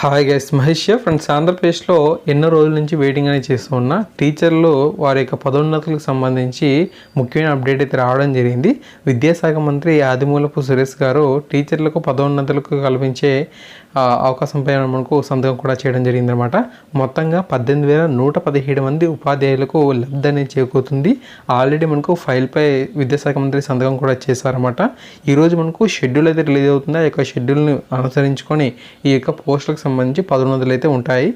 Hi guys Mahesh friends ఆంధ్రప్రదేశ్లో ఎన్నో రోజుల నుంచి వెయిటింగ్ అనేది చేస్తూ ఉన్న టీచర్లు వారి యొక్క పదోన్నతులకు సంబంధించి ముఖ్యమైన అప్డేట్ అయితే రావడం జరిగింది. విద్యాశాఖ మంత్రి ఆదిమూలపు సురేష్ గారు టీచర్లకు పదోన్నతులకు కల్పించే అవకాశం పైన మనకు సంతకం కూడా చేయడం జరిగిందనమాట మొత్తంగా పద్దెనిమిది వేల నూట పదిహేడు మంది ఉపాధ్యాయులకు లబ్ధి అనేది చేకూరుతుంది. ఆల్రెడీ మనకు ఫైల్పై విద్యాశాఖ మంత్రి సంతకం కూడా చేశారన్నమాట. ఈరోజు మనకు షెడ్యూల్ అయితే రిలీజ్ అవుతుంది. ఆ యొక్క షెడ్యూల్ని అనుసరించుకొని ఈ యొక్క పోస్టులకు సంబంధించి పదోన్నతులు అయితే ఉంటాయి.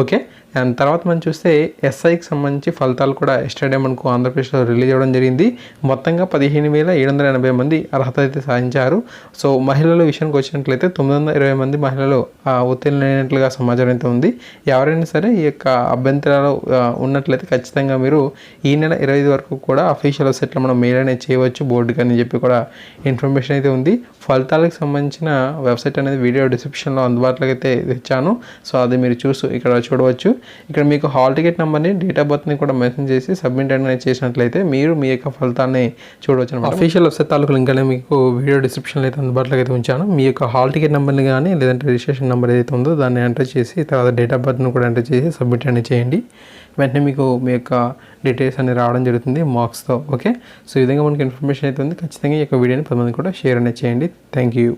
ఓకే? అండ్ తర్వాత మనం చూస్తే ఎస్ఐకి సంబంధించి ఫలితాలు కూడా ఎస్టర్డే మనకు ఆంధ్రప్రదేశ్లో రిలీజ్ అవ్వడం జరిగింది. మొత్తంగా పదిహేను వేల ఏడు వందల ఎనభై మంది అర్హత అయితే సాధించారు. సో మహిళల విషయానికి వచ్చినట్లయితే తొమ్మిది వందల ఇరవై మంది మహిళలు ఉత్తీర్ణులైనట్లుగా సమాచారం అయితే ఉంది. ఎవరైనా సరే ఈ యొక్క అభ్యంతరాలు ఉన్నట్లయితే ఖచ్చితంగా మీరు ఈ నెల ఇరవై ఐదు వరకు కూడా అఫీషియల్ వెబ్సైట్లో మనం మెయిల్ అనేది చేయవచ్చు బోర్డు కానీ చెప్పి కూడా ఇన్ఫర్మేషన్ అయితే ఉంది. ఫలితాలకు సంబంధించిన వెబ్సైట్ అనేది వీడియో డిస్క్రిప్షన్లో అందుబాటులోకి అయితే తెచ్చాను. సో అది మీరు చూసు ఇక్కడ చూడవచ్చు. ఇక్కడ మీకు హాల్ టికెట్ నెంబర్ని డేట్ ఆఫ్ బర్త్ని కూడా మెన్షన్ చేసి సబ్మిట్ అనేది చేసినట్లయితే మీరు మీ యొక్క ఫలితాన్ని చూడవచ్చు అనమాట. అఫీషియల్ వెబ్సైట్ తాలూకు లింక్ అనేది మీకు వీడియో డిస్క్రిప్షన్లో అయితే అందుబాటులో అయితే ఉంచాను. మీ యొక్క హాల్ టికెట్ నెంబర్ని కానీ లేదంటే రిజిస్ట్రేషన్ నెంబర్ ఏదైతే ఉందో దాన్ని ఎంటర్ చేసి తర్వాత డేట్ ఆఫ్ బర్త్ను కూడా ఎంటర్ చేసి సబ్మిట్ అనేది చేయండి. వెంటనే మీకు మీ యొక్క డీటెయిల్స్ అనేది రావడం జరుగుతుంది మార్క్స్తో ఓకే సో ఈ విధంగా మనకి ఇన్ఫర్మేషన్ అయితే ఉంది. ఖచ్చితంగా ఈ యొక్క వీడియోని పది మంది కూడా షేర్ అనేది చేయండి. Thank you